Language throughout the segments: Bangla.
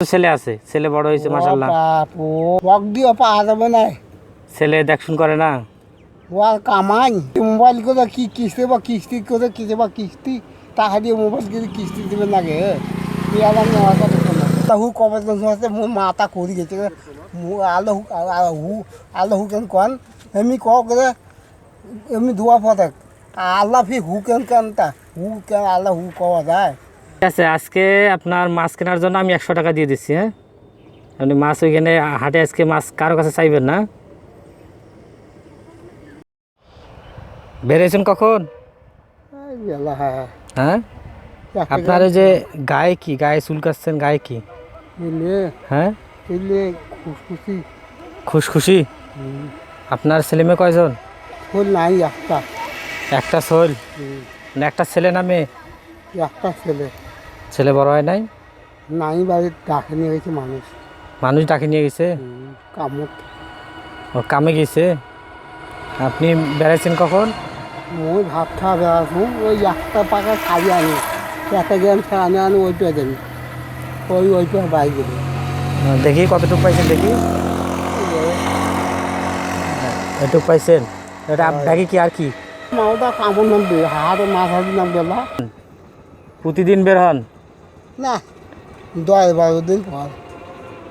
ছেলে আছে ছেলে বড় হয়েছে মাসাল্লাহ বাপু বক দিয়ে পাওয়া যাবে না। ছেলে দেখশুন করে না। ও আর কামাই মোবাইল করে কি কিস্তি বা কিস্তি করে কিস্তি বা কিস্তি টাকা দিয়ে মোবাইল করে কিস্তি দেবে লাগে পেয়ালাম নেওয়ার কথা তা হু কবে হচ্ছে মোর মাথা করি গেছে মু আলো হু আলো হু কেন কন? এমনি ক করে এমনি ধোয়া পথে আল্লাহ ফি হু কেন কেন তা হু কেন আল্লাহ হু কওয়া যায়? ঠিক আছে আজকে আপনার মাছ কেনার জন্য আমি একশো টাকা দিয়ে দিচ্ছি হ্যাঁ? আপনি মাছ ওইখানে হাটে আজকে মাছ কারও কাছে চাইবেন না। বেরিয়েছেন কখন? এই হ্যাঁ হ্যাঁ। আপনার ওই যে গায়ে কি গায়ে চুলকাচ্ছেন গায়ে কি? হ্যাঁ? খুশখুশি। আপনার ছেলে মেয়ে কয়জন? নাই একটা। একটা শোল হুম, একটা ছেলে না মেয়ে? একটা ছেলে। ছেলে বড় হয় নাই? নাই বাড়ির ডাকে নিয়ে গেছে মানুষ। মানুষ ডাকে নিয়ে গেছে? কামত ও কামে গেছে? আপনি বেড়াইছেন কখন? মই ভাত খাওয়া বেড়াচ্ছি ওই একটা পাকা খাই আনি। একটা গেম খেলানো আনি ওইটা দেন ওই ওইটা বাইক দেবে দেখি কতটুকু পাইছেন দেখি। এটুকু পাইছেন? এটা ব্যাগে কি আর কি? মাওটা কামড় নাম দিয়ে হাতে মাছ হাতে নাম দিলা প্রতিদিন বের হন? না দশ বারো দিন পর।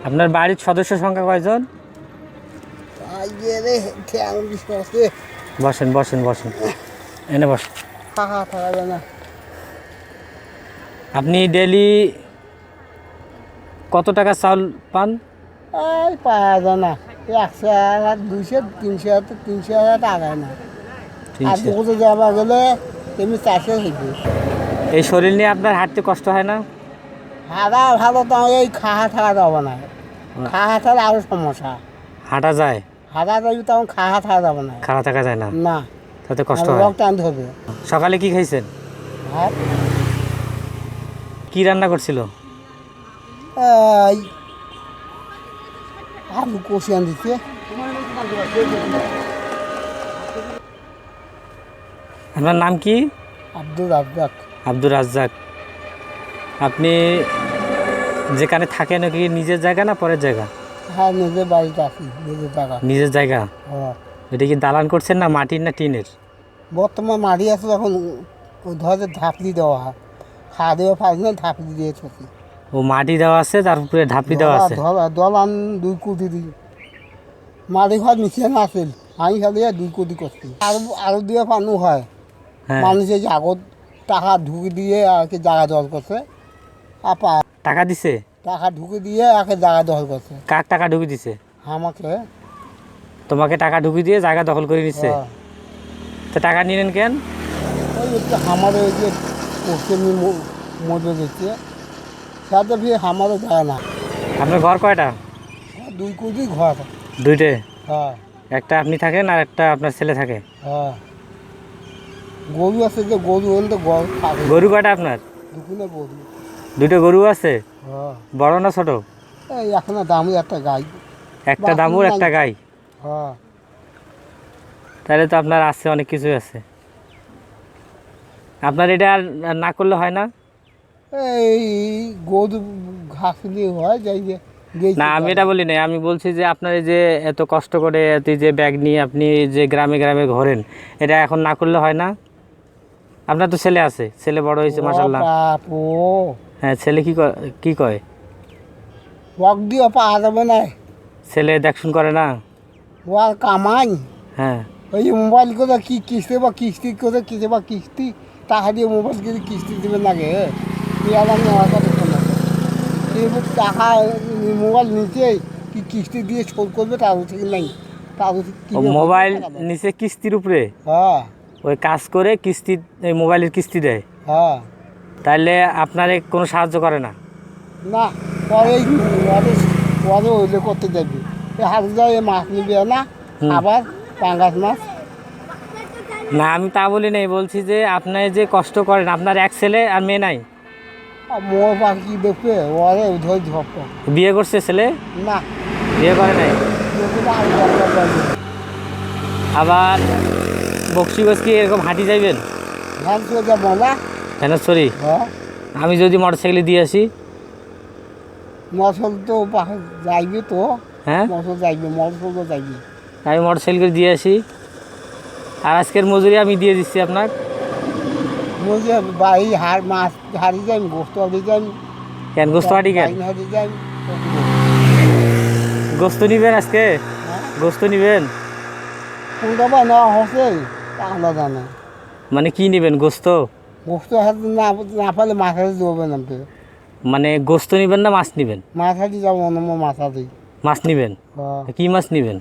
আপনার বাড়ির সদস্য সংখ্যা কয়জন? বসেন বসেন বসেন। এনে বসেন আপনি ডেলি কত টাকা চাউল পান? এই পাওয়া যায় না। একশো হাজার দুইশো তিনশো হাজার তিনশো হাজার টাকায় না। আর। দুটো যাওয়া গেলে তুমি চাষে হইবে। এই শরীর নিয়ে আপনার হাঁটতে কষ্ট হয় না? হারা ভালো তো এই খাহা থাকা যাবে না। খাহা থাকলে আরও সমস্যা। হাঁটা যায়? হারা যাবি তখন খাহা থাকা যাবে না। খাড়া থাকা যায় না? না। তাতে কষ্ট হয়? রক টানতে হবে। সকালে কি খাইছেন? কি রান্না করছিল? এই আলু কষিয়ান দিচ্ছে আপনার নাম কি? আব্দুল রাজ্জাক। আব্দুর রাজ্জাক। আপনি যেখানে থাকেন কি নিজের জায়গা না পরের জায়গা? হ্যাঁ নিজের বাড়িতে আছি নিজের টাকা নিজের জায়গা? হ্যাঁ। এটা কি দালান করছেন না মাটির না টিনের? বর্তমান মারি আছে এখন ধরে ধাপলি দেওয়া হয় খাওয়া দেওয়া পারি না ধাপলি দিয়ে থাকি ও মাটি দেওয়া আছে তার উপরে ঢাপি দেওয়া আছে? দলান দুই কোটি দিই মারি ঘর মিশিয়ে না আছিল আমি খালি দুই কোটি করছি। আর আরও দিয়ে পানু হয়। হ্যাঁ। মানুষে যে আগত টাকা ঢুকে দিয়ে আর কি জায়গা জল করছে। আপা টাকা দিছে? টাকা ঢুকে দিয়ে একে জায়গা দখল করছে। কাক টাকা ঢুকে দিছে? আমাকে। তোমাকে টাকা ঢুকে দিয়ে জায়গা দখল করে নিচ্ছে হ্যাঁ। তো টাকা নিলেন কেন? ওই আমাদের ওই যে পশ্চিমী মধ্যে দিচ্ছে। সাথে ফিরে আমারও যায় না। আপনার ঘর কয়টা? দুই কোটি ঘর। দুইটে? হ্যাঁ। একটা আপনি থাকেন আর একটা আপনার ছেলে থাকে? হ্যাঁ। গরু আছে যে গরু হলে তো গরু গরু কয়টা আপনার? দুপুরে গরু। দুটো গরু আছে? হ্যাঁ। বড় না ছোট? এই এখন দামি একটা গাই। একটা দামুর একটা গাই? হ্যাঁ। তাহলে তো আপনার আছে অনেক কিছুই আছে। আপনার এটা আর না করলে হয় না? এই গরু ঘাস দিয়ে হয় যাই যে না আমি এটা বলি নাই আমি বলছি যে আপনার এই যে এত কষ্ট করে এত যে ব্যাগ নিয়ে আপনি যে গ্রামে গ্রামে ঘোরেন এটা এখন না করলে হয় না? আপনার তো ছেলে আছে ছেলে বড় হয়েছে মাসাল্লাহ হ্যাঁ ছেলে কি ক- কয়? বক দিয়ে পাওয়া যাবে না। ছেলে দেখশুন করে না? ও আর কামাই। হ্যাঁ। ওই যে মোবাইল করে কি কিস্তি বা কিস্তি করে কিস্তি বা কিস্তি টাকা দিয়ে মোবাইল করে কিস্তি দেবে লাগে পেয়ালাম শোনো কিন্তু টাকা মোবাইল নিচে কি কিস্তি দিয়ে শোধ করবে তার ঠিক নাই? মোবাইল নিচে কিস্তির উপরে? হ্যাঁ। ওই কাজ করে কিস্তি মোবাইলের কিস্তি দেয়? হ্যাঁ। তাহলে আপনারে কোনো সাহায্য করে না? না পরে করতে যাবি। এই হাতে যায় মাছ নিবি না। আবার পাঙ্গাস মাছ। না আমি তা বলি নাই বলছি যে আপনি যে কষ্ট করেন আপনার এক ছেলে আর মেয়ে নাই? আর মোর পাখি দেখবে? ওরে ধরে ধপ বিয়ে করছে ছেলে? না। বিয়ে করে নাই? আবার বক্সি বক্সি এরকম হাঁটি যাইবেন? না? হ্যাঁ হ্যাঁ। আমি যদি মোটর সাইকেলে দিয়ে আসি? মশল তো যাইবে তো। হ্যাঁ? মশল যাইবে মশল তো যাইবে। আমি মোটর সাইকেল করে দিয়ে আসি। আর আজকের মজুরি আমি দিয়ে দিচ্ছি আপনার। বলছে বাড়ি হার মাছ হারিয়ে যাই গোস্ত হারিয়ে যাই কেন গোস্ত হাঁটি কেন? হারিয়ে যাই গোস্ত নিবেন আজকে? গোস্ত নিবেন? কোনটা বা নেওয়া হচ্ছে তা আলাদা না মানে কি নিবেন গোস্ত? গোস্ত হাতে না না পারলে মাছ হাতে দেবে না মানে গোস্ত নিবেন না মাছ নিবেন? মাছ হাতে যাব না মাছ হাতে। মাছ নিবেন? কি মাছ নিবেন?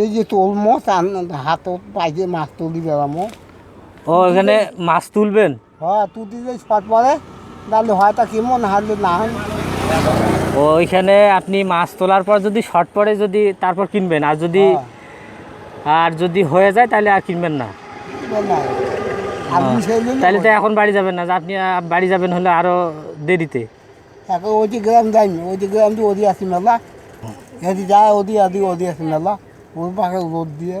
এই যে তোলমো হাতত পাইছে মাছ তুলি বেড়ামো। ও এখানে মাছ তুলবেন? হ্যাঁ তুলি যে শট পরে। তাহলে হয়তো কেমন হারলে না হয়। ও ওইখানে আপনি মাছ তোলার পর যদি শর্ট পড়ে যদি তারপর কিনবেন আর যদি হ্যাঁ, আর যদি হয়ে যায় তাহলে আর কিনবেন না। তাহলে তো এখন বাড়ি যাবেন না আপনি বাড়ি যাবেন হলে আরও দেরিতে। এখন ওই যে গ্রাম যাইনি ওই যে গ্রাম দিয়ে ওদি আসি মেলা এদি যায় ওদি আদি ওদি আসি মেলা ওই পাখে রোদ দিয়ে।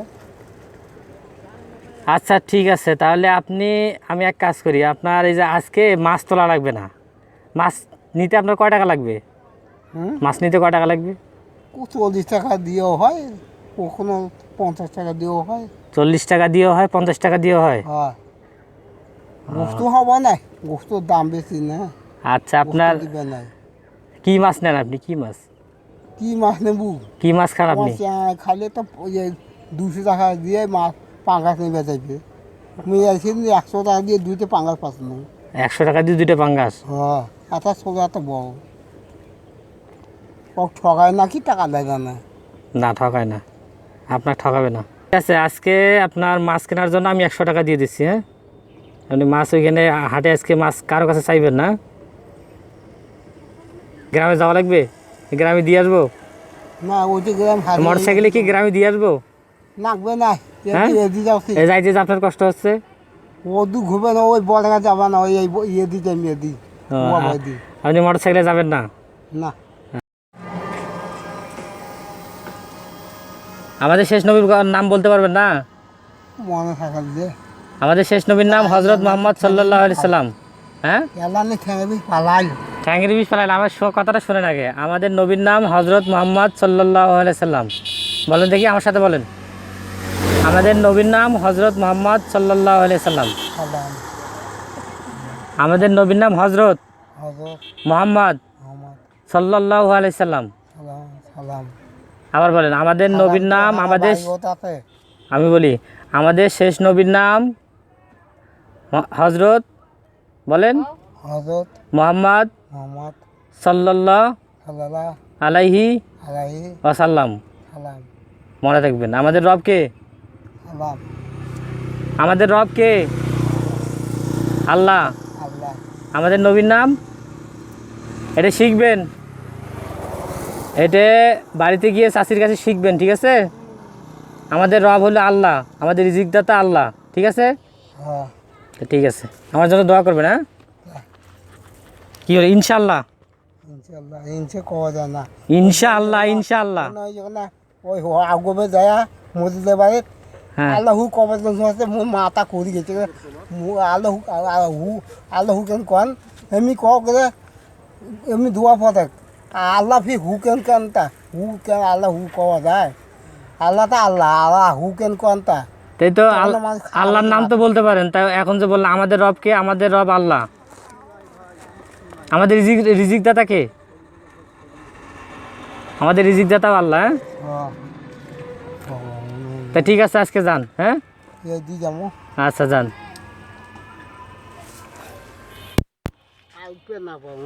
আচ্ছা ঠিক আছে তাহলে আপনি আমি এক কাজ করি আপনার এই যে আজকে মাছ তোলা লাগবে না। মাছ নিতে আপনার কয় টাকা লাগবে? মাছ নিতে কয় টাকা লাগবে? চল্লিশ টাকা দিয়েও হয় কখনো পঞ্চাশ টাকা দিয়েও হয়। চল্লিশ টাকা দিয়েও হয় পঞ্চাশ টাকা দিয়েও হয়? হ্যাঁ। গোস্ত হবে না গোস্তর দাম বেশি না। আচ্ছা আপনার না কি মাছ নেন আপনি? কি মাছ? কি মাছ নেবু? কি মাছ খান আপনি? খাইলে তো দুশো টাকা দিয়ে মাছ পাঙ্গাস নেবে যাইবে। আমি একদিন একশো টাকা দিয়ে দুইটা পাঙ্গাস পাচ্ছি না একশো টাকা দিয়ে দুইটা পাঙ্গাস? হ্যাঁ এত সোজা এত বড়। ও ঠগায় নাকি টাকা দেয় না না ঠকায় না। আপনার ঠকাবে না। ঠিক আছে আজকে আপনার মাছ কেনার জন্য আমি একশো টাকা দিয়ে দিচ্ছি হ্যাঁ? আপনি মাছ ওইখানে হাটে আজকে মাছ কারও কাছে চাইবেন না? গ্রামে যাওয়া লাগবে? গ্রামে দিয়ে আসব? না ওই যে গ্রাম মোটর সাইকেলে কি গ্রামে দিয়ে আসব? নাকবে না হ্যাঁ? এদি যাও কি? এ যাইতে যে আপনার কষ্ট হচ্ছে। ও দু ঘুরবে না ওই বড়গা যাবা না ওই ইয়ে মেয়ে দি আপনি মোটর সাইকেলে যাবেন না? না। আমাদের শেষ নবীর নাম বলতে পারবেন না? মনে থাকার যে। আমাদের শেষ নবীর নাম হজরত মোহাম্মদ সাল্লাহ আলি সাল্লাম। হ্যাঁ? পালাই বিষ আমার শো কথাটা শোনেন আগে। আমাদের নবীর নাম হজরত মোহাম্মদ সাল্লাহ সাল্লাম। বলেন দেখি আমার সাথে বলেন। আমাদের নবীর নাম হজরত মোহাম্মদ সাল্লাহ সাল্লাম। আমাদের নবীর নাম হজরত মোহাম্মদ সাল্লাম। আবার বলেন আমাদের নবীর নাম আমাদের আমি বলি আমাদের শেষ নবীর নাম হজরত বলেন? হজরত মোহাম্মদ মোহাম্মদ সাল্লাহ আলাইহি আলাইহি ওয়াসাল্লাম। মনে থাকবেন আমাদের রব কে? আমাদের রব কে? আল্লাহ। আল্লাহ। আমাদের নবীর নাম? এটা শিখবেন। এটা বাড়িতে গিয়ে চাষির কাছে শিখবেন ঠিক আছে? আমাদের রব হলো আল্লাহ আমাদের রিজিকদাতা আল্লাহ ঠিক আছে? হ্যাঁ। তো ঠিক আছে। আমার জন্য দোয়া করবেন হ্যাঁ? কি হলো ইনশাল্লাহ ইনশাল্লাহ ইনশে কওয়া যায় না। ইনশাআল্লাহ ইনশাআল্লাহ। না ওই না। ওই আগবে যায় মসজিদে বাড়ি হ্যাঁ। আল্লাহ হু কবে আছে মোর মাথা করি গেছে। মু- আল্লাহ হু আ- হু আল্লাহ হু কেন কন? এমনি ক করে এমনি ধোয়া পথে আল্লাহ ফি হু কেন কেন তা হু কেন আল্লাহ হু কওয়া যায়? আল্লাহ তা আল্লাহ আল্লাহ হু কেন কন তাই তো আল্লাহর নাম তো বলতে পারেন। তাই এখন যে বললাম আমাদের রব কে? আমাদের রব আল্লাহ। আমাদের রিজিক রিজিক দাতা কে? আমাদের রিজিক দাতাও আল্লাহ হ্যাঁ? তা ঠিক আছে আজকে যান হ্যাঁ? এই আচ্ছা যান। আইপে না পাবো।